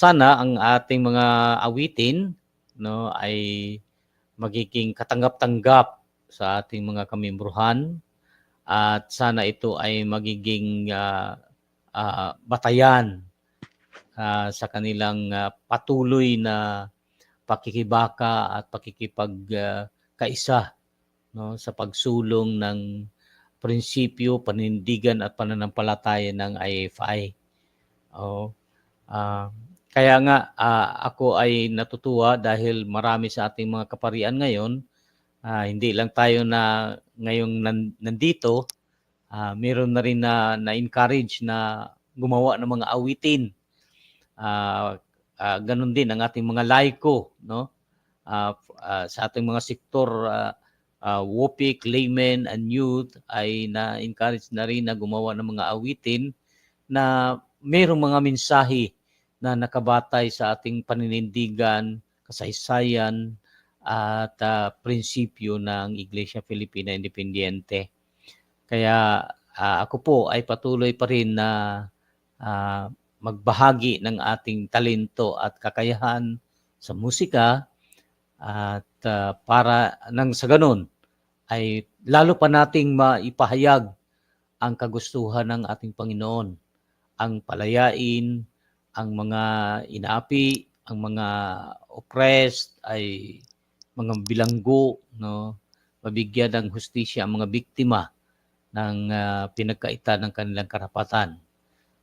sana ang ating mga awitin no ay magiging katanggap-tanggap sa ating mga kamembruhan at sana ito ay magiging ah, ah, batayan ah, sa kanilang ah, patuloy na pakikibaka at pakikipagkaisa no sa pagsulong ng prinsipyo, panindigan at pananampalataya ng IFI. Oh, ah, kaya nga ah, ako ay natutuwa dahil marami sa ating mga kaparian ngayon, ah, hindi lang tayo na ngayong nan- nandito, ah, meron na rin na na-encourage na gumawa ng mga awitin. Ah, ah, ganun din ang ating mga laiko, no? F- ah, sa ating mga sektor ah, ah, WOPIC, laymen, and youth ay na-encourage na rin na gumawa ng mga awitin na mayroong mga mensahe na nakabatay sa ating paninindigan, kasaysayan, at ah, prinsipyo ng Iglesia Filipina Independiente. Kaya ah, ako po ay patuloy pa rin na ah, magbahagi ng ating talento at kakayahan sa musika at ah, para nang sa ganun ay lalo pa nating maipahayag ang kagustuhan ng ating Panginoon, ang palayain, ang mga inaapi, ang mga oppressed ay mga bilanggo, no? Mabigyan ng hustisya ang mga biktima ng ah, pinagkaitan ng kanilang karapatan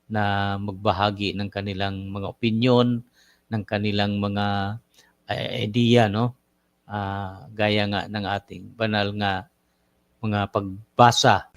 na magbahagi ng kanilang mga opinion, ng kanilang mga eh, idea, no? Ah, gaya nga ng ating banal nga mga pagbasa